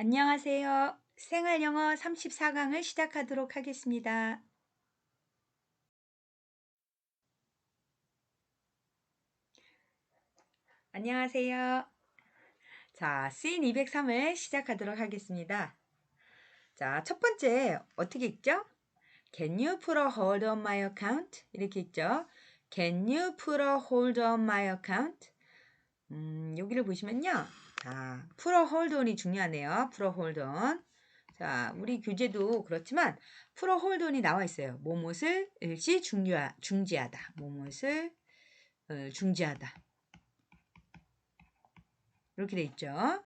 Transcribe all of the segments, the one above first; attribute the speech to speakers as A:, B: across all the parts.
A: 안녕하세요. 생활영어 34강을 시작하도록 하겠습니다. 안녕하세요. 자, 씬 203을 시작하도록 하겠습니다. 자, 첫 번째 어떻게 읽죠? Can you put a hold on my account? 이렇게 읽죠. Can you put a hold on my account? 음, 여기를 보시면요. 자, hold on이 중요하네요. hold on. 자, 우리 교재도 그렇지만 hold on이 나와 있어요. 뭐뭇을 일시 중요하, 중지하다. 뭐뭇을 어, 중지하다. 이렇게 돼 있죠.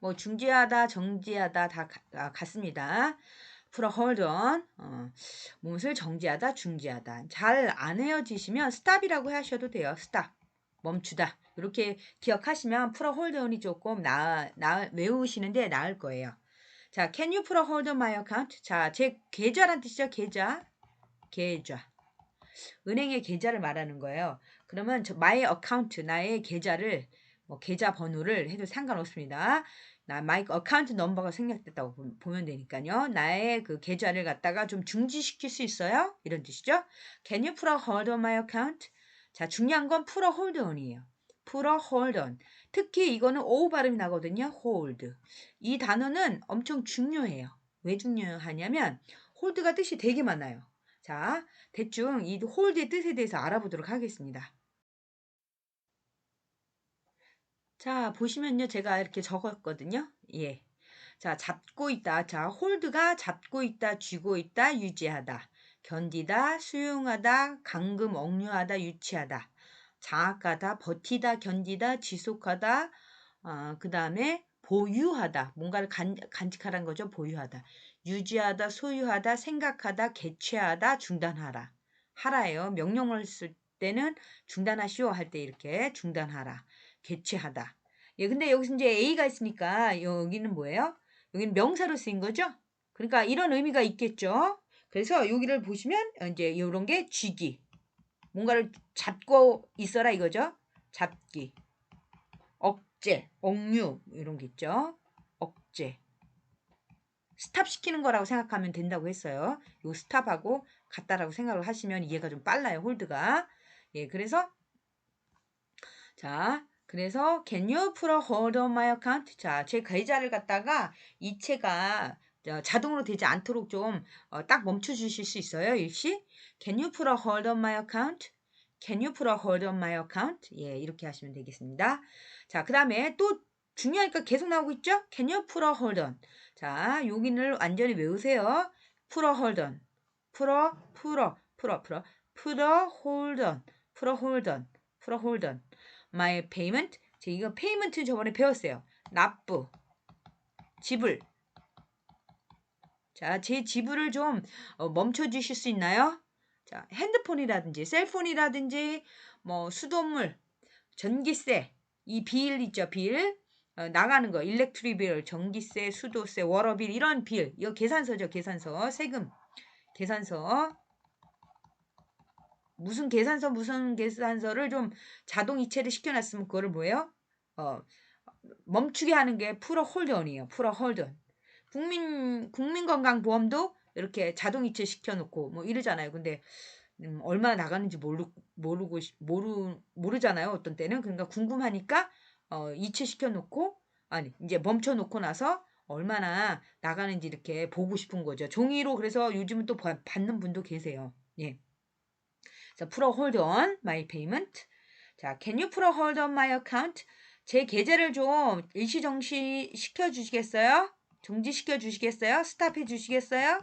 A: 뭐 중지하다, 정지하다 다 가, 아, 같습니다. Hold on. 어, 무엇을 정지하다, 중지하다. 잘 안 헤어지시면 stop이라고 하셔도 돼요. stop. 멈추다. 이렇게 기억하시면 hold on이 조금 나, 나, 외우시는데 나을 거예요. 자, can you hold on my account? 자, 제 계좌란 뜻이죠. 계좌. 계좌. 은행의 계좌를 말하는 거예요. 그러면 저 my account 나의 계좌를 뭐 계좌 번호를 해도 상관없습니다. 나 마이 어카운트 넘버가 생략됐다고 보면 되니까요. 나의 그 계좌를 갖다가 좀 중지시킬 수 있어요? 이런 뜻이죠. Can you put a hold on my account? 자, 중요한 건 put a hold on이에요. put a hold on. 특히 이거는 o 발음이 나거든요. hold. 이 단어는 엄청 중요해요. 왜 중요하냐면 hold가 뜻이 되게 많아요. 자, 대충 이 hold의 뜻에 대해서 알아보도록 하겠습니다. 자, 보시면요. 제가 이렇게 적었거든요. 예. 자, 잡고 있다. 자, 홀드가 잡고 있다, 쥐고 있다, 유지하다. 견디다, 수용하다, 감금, 억류하다, 유치하다. 장악하다, 버티다, 견디다, 지속하다. 아, 그 다음에 보유하다. 뭔가를 간, 간직하라는 거죠. 보유하다. 유지하다, 소유하다, 생각하다, 개최하다, 중단하라. 하라예요. 명령을 쓸 때는 중단하시오 할 때 이렇게 중단하라. 개최하다. 예, 근데 여기서 이제 A가 있으니까 여기는 뭐예요? 여기는 명사로 쓰인 거죠? 그러니까 이런 의미가 있겠죠? 그래서 여기를 보시면 이제 이런 게 쥐기. 뭔가를 잡고 있어라 이거죠? 잡기. 억제, 억류 이런 게 있죠? 억제. 스탑 시키는 거라고 생각하면 된다고 했어요. 요 스탑하고 같다라고 생각을 하시면 이해가 좀 빨라요. 홀드가. 예, 그래서 자, 그래서 can you put a hold on my account? 자, 제 계좌를 갖다가 이체가 자동으로 되지 않도록 좀딱 어, 멈춰 주실 수 있어요, 일시? Can you put a hold on my account? Can you put a hold on my account? 예, 이렇게 하시면 되겠습니다. 자, 그 다음에 또 중요하니까 계속 나오고 있죠? Can you put a hold on? 자, 여기를 완전히 외우세요. put a hold on. put a, put a, put a, put a, put a hold on. put a hold on. put a hold on. My payment. 제 이거 payment 저번에 배웠어요. 납부, 지불. 자, 제 지불을 좀 어, 멈춰 주실 수 있나요? 자, 핸드폰이라든지 셀폰이라든지 뭐 수돗물, 전기세, 이 빌 있죠, 빌. 어, 나가는 거, 일렉트리 빌, 전기세, 수도세, 워러빌 이런 빌. 이거 계산서죠, 계산서. 세금. 계산서. 무슨 계산서 무슨 계산서를 좀 자동 이체를 시켜놨으면 그거를 뭐예요? 어, 멈추게 하는 게 풀어 홀던이에요. 풀어 홀던. 국민 국민건강보험도 이렇게 자동 이체 시켜놓고 뭐 이러잖아요. 근데 음, 얼마나 나가는지 모르 모르고 모르 모르잖아요. 어떤 때는 그러니까 궁금하니까 어, 이체 시켜놓고 아니 이제 멈춰놓고 나서 얼마나 나가는지 이렇게 보고 싶은 거죠. 종이로 그래서 요즘은 또 받는 분도 계세요. 예. 자, a hold on my payment. 자, can you a hold on my account? 제 계좌를 좀 일시정시 시켜 주시겠어요? 정지시켜 주시겠어요? 스탑해 주시겠어요?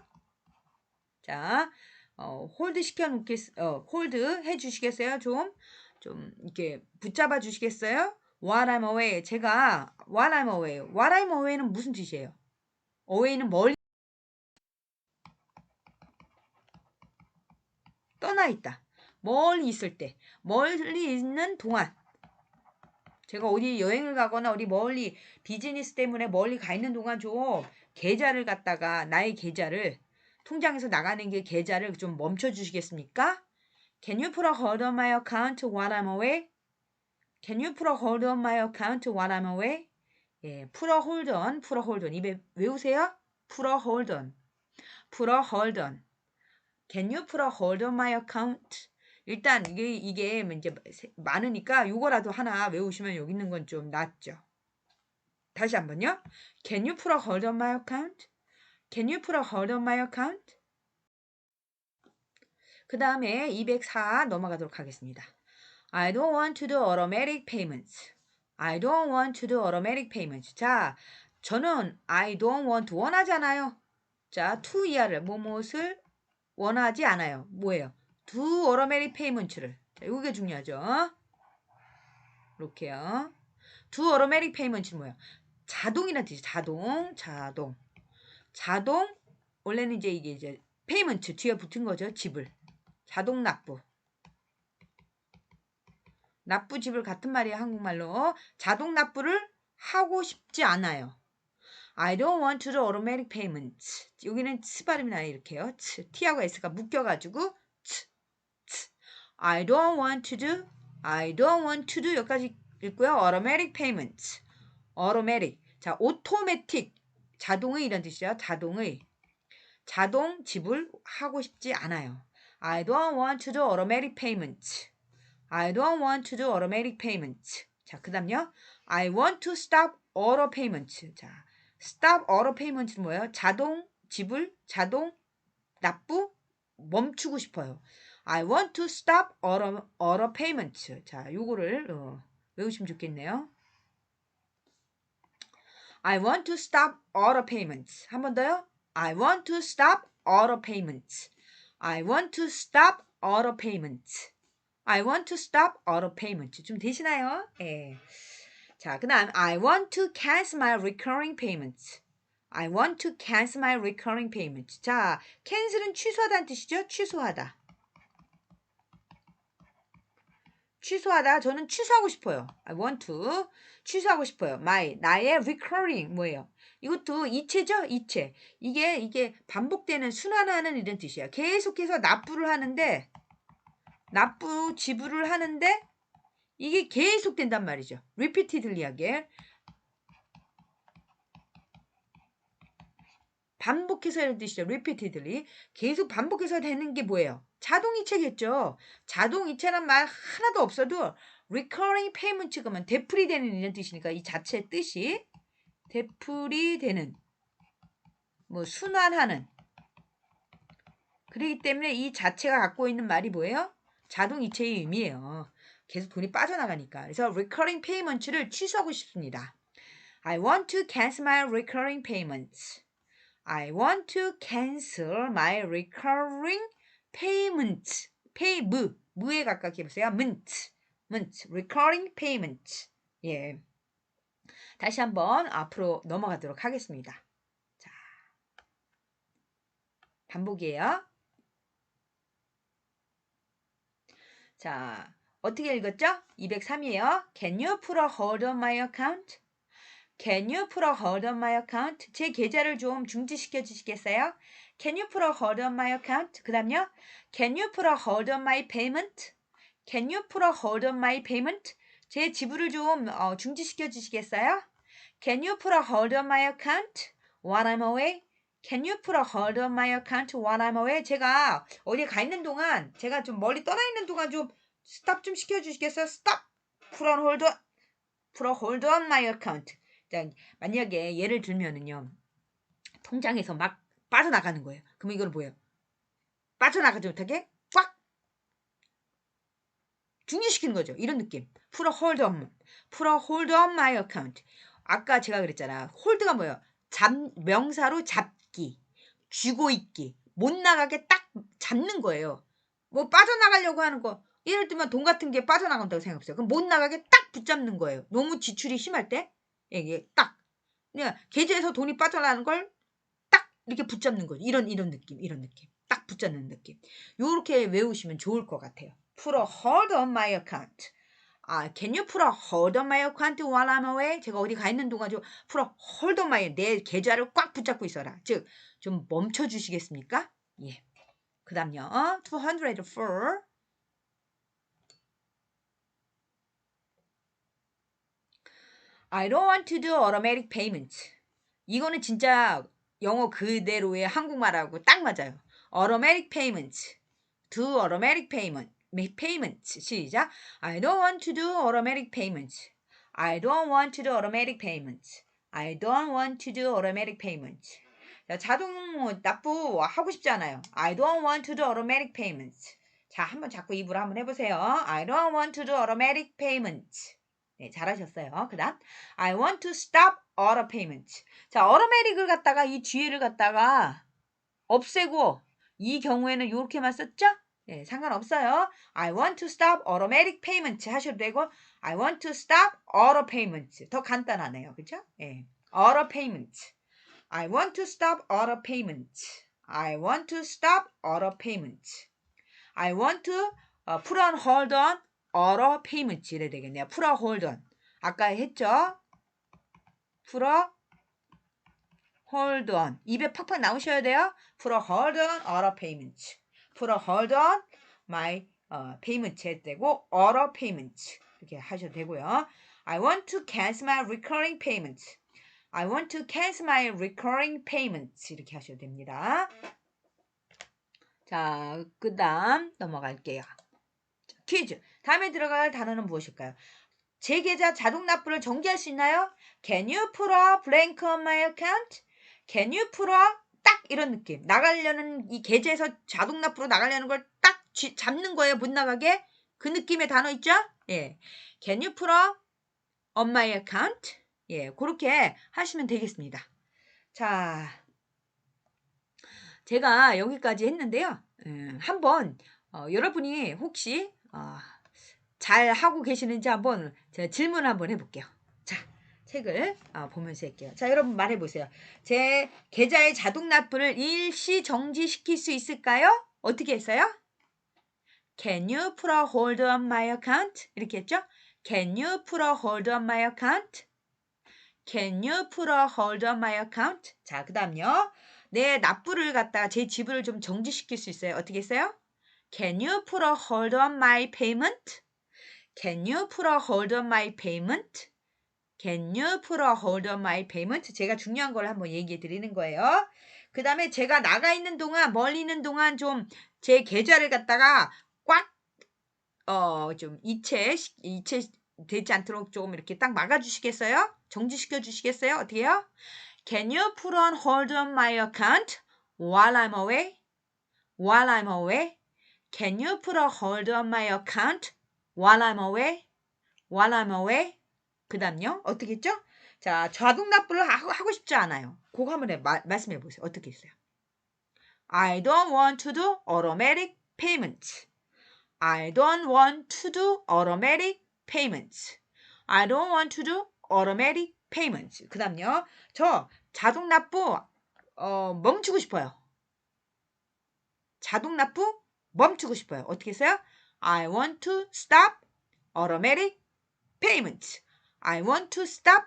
A: 자, 어, 홀드 시켜 놓겠, 어, 홀드 해 주시겠어요? 좀, 좀, 이렇게 붙잡아 주시겠어요? While I'm away. 제가, while I'm away. While I'm away는 무슨 뜻이에요? away는 멀리 떠나 있다. 멀리 있을 때, 멀리 있는 동안, 제가 어디 여행을 가거나 어디 멀리 비즈니스 때문에 멀리 가 있는 동안 좀 계좌를 갖다가 나의 계좌를 통장에서 나가는 게 계좌를 좀 멈춰 주시겠습니까? Can you put a hold on my account while I'm away? Can you put a hold on my account while I'm away? 예, put a hold on, put a hold on. 입에 외우세요. put a hold on. put a hold on. Can you put a hold on my account? 일단 이게 이게 이제 많으니까 요거라도 하나 외우시면 여기 있는 건 좀 낫죠. 다시 한번요. Can you put a hold on my account? Can you put a hold on my account? 그 다음에 204 넘어가도록 하겠습니다. I don't want to do automatic payments. I don't want to do automatic payments. 자, 저는 I don't want 원하지 않아요. 자, to 이하를 뭐뭇을 원하지 않아요. 뭐예요? Automatic payments를. 자, 이게 중요하죠. 이렇게요. do automatic payments는 뭐예요? 자동이라는 뜻이 자동, 자동. 자동 원래는 이제 이게 이제 페이먼트 뒤에 붙은 거죠. 지불. 자동 납부. 납부 지불 같은 말이에요. 한국말로. 자동 납부를 하고 싶지 않아요. I don't want to do automatic payments. 여기는 츠 발음이 나요. 이렇게요. 츠. T하고 S가 묶여가지고. I don't want to do. I don't want to do. 여기까지 읽고요. automatic payments. automatic. 자, automatic. 자동의 이런 뜻이죠. 자동의. 자동 지불 하고 싶지 않아요. I don't want to do automatic payments. I don't want to do automatic payments. 자, 그 다음요. I want to stop auto payments. 자, stop auto payments 뭐예요? 자동 지불, 자동 납부 멈추고 싶어요. I want to stop auto, auto payments. 자, 요거를 어, 외우시면 좋겠네요. I want to stop auto payments. 한 번 더요. I want to stop auto payments. I want to stop auto payments. I want to stop auto payments. 좀 되시나요? 예. 자, 그다음 I want to cancel my recurring payments. I want to cancel my recurring payments. 자, cancel은 취소하다는 뜻이죠? 취소하다. 취소하다. 저는 취소하고 싶어요. I want to. 취소하고 싶어요. my 나의 recurring 뭐예요? 이것도 이체죠? 이체. 이게 이게 반복되는 순환하는 이런 뜻이야. 계속해서 납부를 하는데 납부 지불을 하는데 이게 계속된단 말이죠. repeatedly 하게. 반복해서 이런 뜻이죠. repeatedly. 계속 반복해서 되는 게 뭐예요? 자동이체겠죠. 자동이체란 말 하나도 없어도 recurring payment 그러면 되풀이 되는 이런 뜻이니까 이 자체 뜻이 되풀이 되는 뭐 순환하는 그렇기 때문에 이 자체가 갖고 있는 말이 뭐예요? 자동이체의 의미예요. 계속 돈이 빠져나가니까. 그래서 recurring payments를 취소하고 싶습니다. I want to cancel my recurring payments. I want to cancel my recurring payments. pay 무 무에 가깝게 보세요. ment, ment, recurring payment. 예. 다시 한번 앞으로 넘어가도록 하겠습니다. 자, 반복이에요. 자, 어떻게 읽었죠? 203이에요. Can you put a hold on my account? Can you put a hold on my account? 제 계좌를 좀 중지시켜 주시겠어요? Can you put a hold on my account? 그 다음요. Can you put a hold on my payment? Can you put a hold on my payment? 제 지불을 좀 어, 중지시켜 주시겠어요? Can you put a hold on my account while I'm away? Can you put a hold on my account while I'm away? 제가 어디 가 있는 동안 제가 좀 멀리 떠나 있는 동안 좀 스탑 좀 시켜 주시겠어요? 스탑. put on hold on. put a hold on my account. 자, 만약에 예를 들면은요. 통장에서 막 빠져나가는 거예요. 그럼 이거는 뭐예요? 빠져나가지 못하게 꽉 중지시키는 거죠. 이런 느낌. put a hold on. put a hold on my account. 아까 제가 그랬잖아. 홀드가 뭐예요? 잡, 명사로 잡기, 쥐고 있기, 못 나가게 딱 잡는 거예요. 뭐 빠져나가려고 하는 거. 예를 들면 돈 같은 게 빠져나간다고 생각해보세요. 그럼 못 나가게 딱 붙잡는 거예요. 너무 지출이 심할 때 이게 딱 그냥 계좌에서 돈이 빠져나가는 걸 딱 이렇게 붙잡는 거죠. 이런 이런 느낌, 이런 느낌. 딱 붙잡는 느낌. 요렇게 외우시면 좋을 것 같아요. Put a hold on my account. 아, can you put a hold on my account while I'm away? 제가 어디 가 있는 동안 좀 put a hold on my 내 계좌를 꽉 붙잡고 있어라. 즉, 좀 멈춰 주시겠습니까? 예. 그 다음요. 204. I don't want to do automatic payment. 이거는 진짜 영어 그대로의 한국말하고 딱 맞아요. automatic payment. do automatic payment. payment. 시작. I don't want to do automatic payment. I don't want to do automatic payment. I don't want to do automatic payment. 자, 자동 납부 하고 싶지 않아요. I don't want to do automatic payment. 자, 한번 자꾸 입으로 한번 해보세요. I don't want to do automatic payment. 네, 잘하셨어요. 그 다음, I want to stop auto payment. 자, automatic을 갖다가 이 뒤에를 갖다가 없애고 이 경우에는 이렇게만 썼죠? 네, 상관없어요. I want to stop automatic payment 하셔도 되고 I want to stop auto payment. 더 간단하네요. 그죠? 예. auto payment. I want to stop auto payment. I want to stop auto payment. I want to 어, put on hold on payment 이래 되겠네요. hold on. 아까 했죠? hold on. 입에 팍팍 나오셔야 돼요. auto payment. put on hold on my 어, payment 해도 되고 auto payment 이렇게 하셔도 되고요. I want to cancel my recurring payment. I want to cancel my recurring payment 이렇게 하셔도 됩니다. 자, 그 다음 넘어갈게요. 자, 퀴즈. 다음에 들어갈 단어는 무엇일까요? 제 계좌 자동 납부를 정지할 수 있나요? Can you put a blank on my account? Can you put a 딱 이런 느낌. 나가려는 이 계좌에서 자동 납부로 나가려는 걸 딱 잡는 거예요. 못 나가게. 그 느낌의 단어 있죠? 예. Can you put a on my account? 예, 그렇게 하시면 되겠습니다. 자, 제가 여기까지 했는데요. 음, 한번 어, 여러분이 혹시 어, 잘 하고 계시는지 한번 제가 질문 한번 해볼게요. 자, 책을 어, 보면서 할게요. 자, 여러분 말해보세요. 제 계좌의 자동 납부를 일시 정지시킬 수 있을까요? 어떻게 했어요? Can you put a hold on my account? 이렇게 했죠? Can you put a hold on my account? Can you put a hold on my account? 자, 그 다음요. 내 납부를 갖다가 제 지불을 좀 정지시킬 수 있어요. 어떻게 했어요? Can you put a hold on my payment? Can you put a hold on my payment? Can you put a hold on my payment? 제가 중요한 걸 한번 얘기해 드리는 거예요. 그 다음에 제가 나가 있는 동안, 멀리 있는 동안 좀 제 계좌를 갖다가 꽉, 어, 좀 이체, 이체 되지 않도록 조금 이렇게 딱 막아주시겠어요? 정지시켜 주시겠어요? 어떻게 해요? Can you put on hold on my account while I'm away? While I'm away? Can you put a hold on my account while I'm away? While I'm away? 그 다음요? 어떻게 했죠? 자, 자동 납부를 하고, 하고 싶지 않아요. 그거 한번 해, 마, 말씀해 보세요. 어떻게 했어요? I don't want to do automatic payments. I don't want to do automatic payments. I don't want to do automatic payments. 그 다음요. 저 자동 납부 어, 멈추고 싶어요. 자동 납부 멈추고 싶어요. 어떻게 했어요? I want to stop automatic payments. I want to stop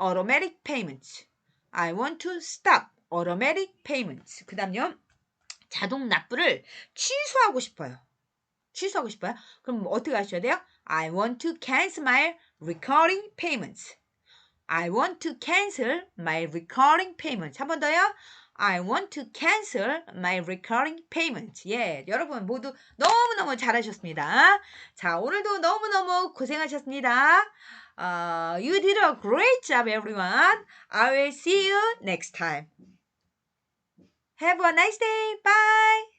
A: automatic payments. I want to stop automatic payments. 그 다음요. 자동 납부를 취소하고 싶어요. 취소하고 싶어요? 그럼 어떻게 하셔야 돼요? I want to cancel my recurring payments. I want to cancel my recurring payments. 한 번 더요. I want to cancel my recurring payments. 예, 여러분 모두 너무너무 잘하셨습니다. 자, 오늘도 너무너무 고생하셨습니다. Uh, you did a great job, everyone. I will see you next time. Have a nice day. Bye.